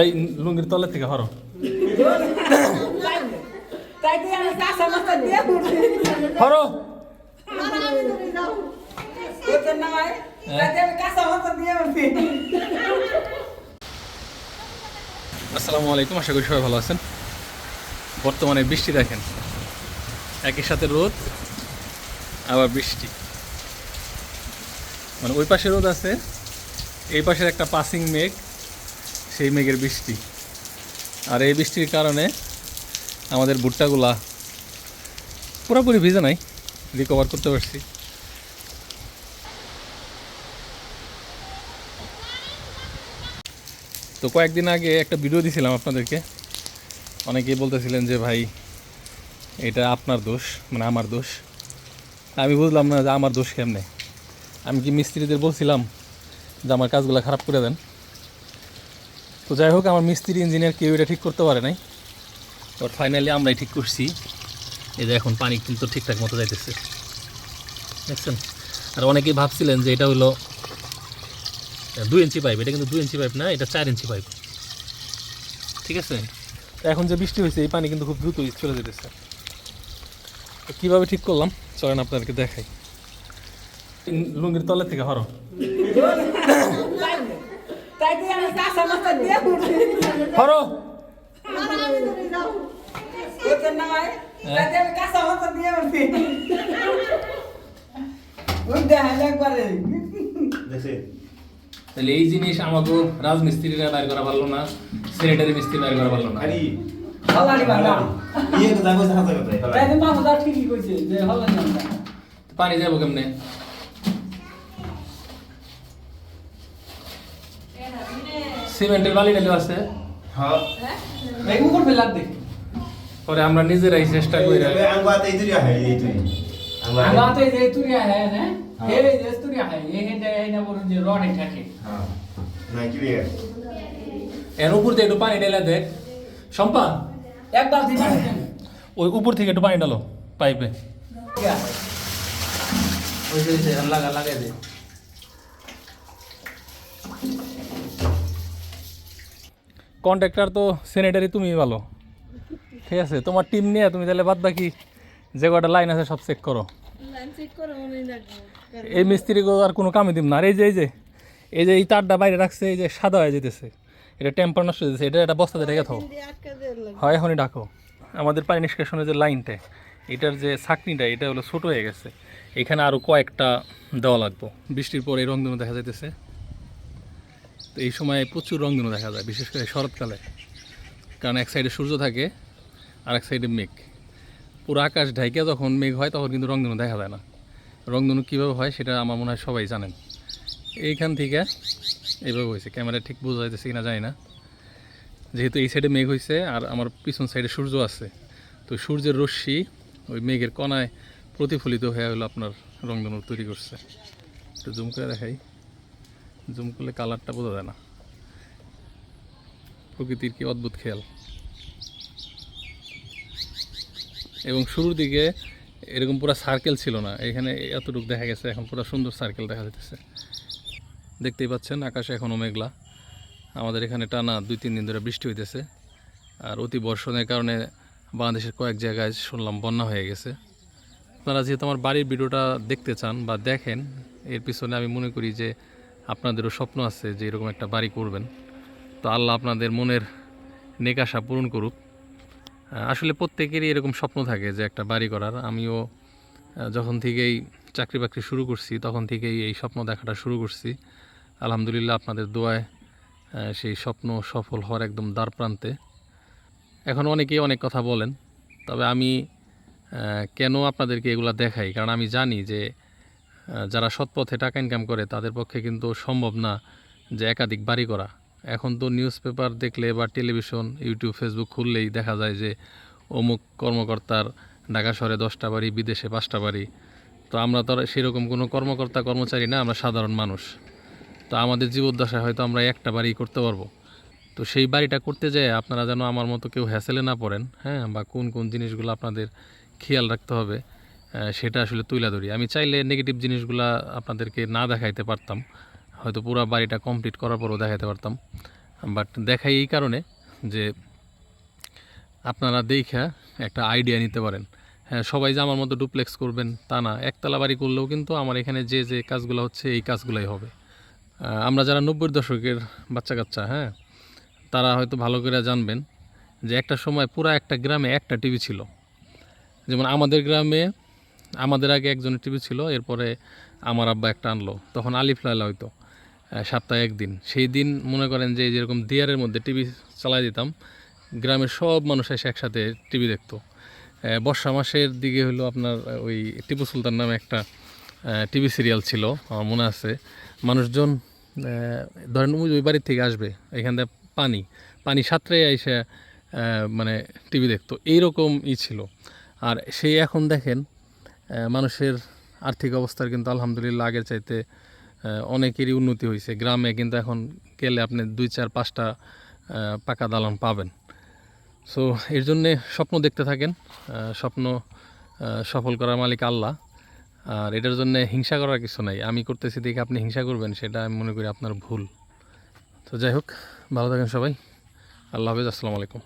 এই লুঙ্গির তলে থেকে হরো। হরো। আসসালামু আলাইকুম, আশা করি সবাই ভালো আছেন। বর্তমানে বৃষ্টি দেখেন। একই সাথে রোদ, আবার বৃষ্টি। মানে ওই পাশে রোদ আছে, এই পাশের একটা পাসিং মেঘ। সেই মেঘের বৃষ্টি। আর এই বৃষ্টির কারণে আমাদের ভুট্টাগুলা পুরোপুরি ভিজে নাই রিকভার করতে পারছি। তো কয়েকদিন আগে একটা ভিডিও দিছিলাম আপনাদেরকে। অনেকেই বলতেছিলেন যে, ভাই, এটা আপনার দোষ মানে আমার দোষ। আমি বুঝলাম না যে আমার দোষ কেমনে। আমি কি মিস্ত্রিদের বলছিলাম যে, আমার কাজগুলো খারাপ করে দেন? তো যাই হোক, আমার মিস্ত্রি ইঞ্জিনিয়ার কেউ এটা ঠিক করতে পারে নাই। বাট ফাইনালি আমরাই ঠিক করছি। এই যে এখন পানি কিন্তু ঠিকঠাক মতো যাইতেছে। দেখছেন? আর অনেকেই ভাবছিলেন যে এটা হলো দুই ইঞ্চি পাইপ। এটা কিন্তু দুই ইঞ্চি পাইপ না, এটা চার ইঞ্চি পাইপ। ঠিক আছে? এখন যে বৃষ্টি হয়েছে, এই পানি কিন্তু খুব দ্রুত চলে যেতেছে কীভাবে ঠিক করলাম? চলেন আপনাদেরকে দেখাই। লুঙ্গির তলে থেকে হরো। তাই তাই আমি কাঁচা মাথা দিয়ে উঠি ওই দেখাইলে একবারে। তাহলে এই জিনিস আমাকে রাজমিস্ত্রিরা বাইর করা পারল না সেনেটারি মিস্ত্রি বাইর করা পারল না। হলারি বাবা ইয়ে না বলুন যে রড থাকে হ্যাঁ। না কি রে? এর উপর থেকে একটু পানি ঢেলে দেখ সম্পা একবার দিন। ওই উপর থেকে একটু পানি ডালো পাইপে। ওই লাগা লাগাই দে। কন্ট্রাক্টর তো স্যানিটারি তুমি ভালো। ঠিক আছে তোমার টিম নিয়ে তুমি তাহলে বাদ বাকি যে কটা লাইন আছে সব চেক করো। এই মিস্ত্রিকে আর কোনো কামে দিব না। আর এই যে এই যে এই যে এই তারটা বাইরে রাখছে এই যে সাদা হয়ে যেতেছে। এটা টেম্পার নষ্ট হয়ে যেতেছে। এটা একটা বস্তাতে রেখে থাও হয় এখনই ডাকো। আমাদের পানি নিষ্কাশনের যে লাইনটা এটার যে ছাকনিটা এটা হলো ছোট হয়ে গেছে। এখানে আরও কয়েকটা দেওয়া লাগবে। বৃষ্টির পরে রংধনু দেখা যাইতেছে। তো এই সময় প্রচুর রংধনু দেখা যায়, বিশেষ করে শরৎকালে। কারণ এক সাইডে সূর্য থাকে আর এক সাইডে মেঘ। পুরো আকাশ ঢাইকে যখন মেঘ হয়, তখন কিন্তু রংধনু দেখা যায় না। রংধনু কীভাবে হয়, সেটা আমার মনে হয় সবাই জানেন। এইখান থেকে এইভাবে হয়েছে। ক্যামেরা ঠিক বোঝা যাইতেছে কিনা জানি না। যেহেতু এই সাইডে মেঘ হয়েছে আর আমার পিছন সাইডে সূর্য আছে, তো সূর্যের রশ্মি ওই মেঘের কণায় প্রতিফলিত হয়ে হলো আপনার রংধনু তৈরি করছে। একটু জুম করে দেখাই। জুম করলে কালারটা বোঝা যায় না। প্রকৃতির কি অদ্ভুত খেয়াল। এবং শুরুর দিকে এরকম পুরো সার্কেল ছিল না। এখানে এতটুকু দেখা গেছে, এখন পুরো সুন্দর সার্কেল দেখা যাচ্ছে দেখতেই পাচ্ছেন, আকাশে এখনও মেঘলা। আমাদের এখানে টানা দুই, তিন দিন ধরে বৃষ্টি হইতেছে। আর অতি বর্ষণের কারণে বাংলাদেশের কয়েক জায়গায় শুনলাম বন্যা হয়ে গেছে। আপনারা যেহেতু আমার বাড়ির ভিডিওটা দেখতে চান বা দেখেন, এর পিছনে আমি মনে করি যে আপনাদেরও স্বপ্ন আছে যে এরকম একটা বাড়ি করবেন। তো আল্লাহ আপনাদের মনের নেকাশা পূরণ করুক। আসলে প্রত্যেকেরই এরকম স্বপ্ন থাকে যে একটা বাড়ি করার। আমিও যখন থেকেই চাকরি বাকরি শুরু করছি, তখন থেকেই এই স্বপ্ন দেখাটা শুরু করছি। আলহামদুলিল্লাহ আপনাদের দোয়ায় সেই স্বপ্ন সফল হওয়ার একদম দ্বার প্রান্তে। এখন অনেকেই অনেক কথা বলেন, তবে আমি কেন আপনাদেরকে এগুলা দেখাই? কারণ আমি জানি যে যারা সৎপথে টাকা ইনকাম করে, তাদের পক্ষে কিন্তু সম্ভব না যে একাধিক বাড়ি করা। এখন তো নিউজ পেপার দেখলে বা টেলিভিশন ইউটিউব ফেসবুক খুললেই দেখা যায় যে অমুক কর্মকর্তার ঢাকা শহরে দশটা বাড়ি, বিদেশে পাঁচটা বাড়ি। তো আমরা তো সেরকম কোনো কর্মকর্তা, কর্মচারী না, আমরা সাধারণ মানুষ। তো আমাদের জীবদ্দশায় হয়তো আমরা একটা বাড়ি করতে পারব। তো সেই বাড়িটা করতে যেয়ে আপনারা যেন আমার মতো কেউ হ্যাসেলে না পড়েন হ্যাঁ বা কোন কোন জিনিসগুলো আপনাদের খেয়াল রাখতে হবে। সেটা আসলে তুলে ধরি। আমি চাইলে নেগেটিভ জিনিসগুলো আপনাদেরকে না দেখাইতে পারতাম। হয়তো পুরো বাড়িটা কমপ্লিট করার পরও দেখাইতে পারতাম। বাট দেখাই এই কারণে যে আপনারা দেখা একটা আইডিয়া নিতে পারেন। হ্যাঁ সবাই যে আমার মতো ডুপ্লেক্স করবেন তা না। একতলা বাড়ি করলেও কিন্তু আমার এখানে যে যে কাজগুলো হচ্ছে এই কাজগুলোই হবে। আমরা যারা নব্বই দশকের বাচ্চা কাচ্চা হ্যাঁ তারা হয়তো ভালো করে জানবেন যে একটা সময় পুরা একটা গ্রামে একটা টিভি ছিল। যেমন আমাদের গ্রামে আমাদের আগে একজনের টিভি ছিল এরপরে আমার আব্বা একটা আনলো। তখন আলিফ লাইলা আহ, সপ্তাহে একদিন। সেই দিন মনে করেন যে যেরকম দিয়ারের মধ্যে টিভি চালাই দিতাম গ্রামের সব মানুষ এসে একসাথে টিভি দেখতো। বর্ষা মাসের দিকে হলো আপনার ওই টিপু সুলতান নামে একটা টিভি সিরিয়াল ছিল আমার মনে আছে। মানুষজন ধরেন ওই বাড়ির থেকে আসবে এখান থেকে পানি পানি সাঁতরে এসে মানে টিভি দেখতো। এইরকম ই ছিল। আর সেই এখন দেখেন মানুষের আর্থিক অবস্থার কিন্তু আলহামদুলিল্লাহ আগের চাইতে অনেকেরই উন্নতি হয়েছে। গ্রামে কিন্তু এখন গেলে আপনি দুই চার পাঁচটা পাকা দালান পাবেন। সো এর জন্যে স্বপ্ন দেখতে থাকেন স্বপ্ন সফল করার মালিক আল্লাহ। আর এটার জন্য হিংসা করার কিছু নাই। আমি করতেছি দেখে আপনি হিংসা করবেন, সেটা আমি মনে করি আপনার ভুল। তো যাই হোক, ভালো থাকেন সবাই। আল্লাহ হাফিজ, আসসালামু আলাইকুম।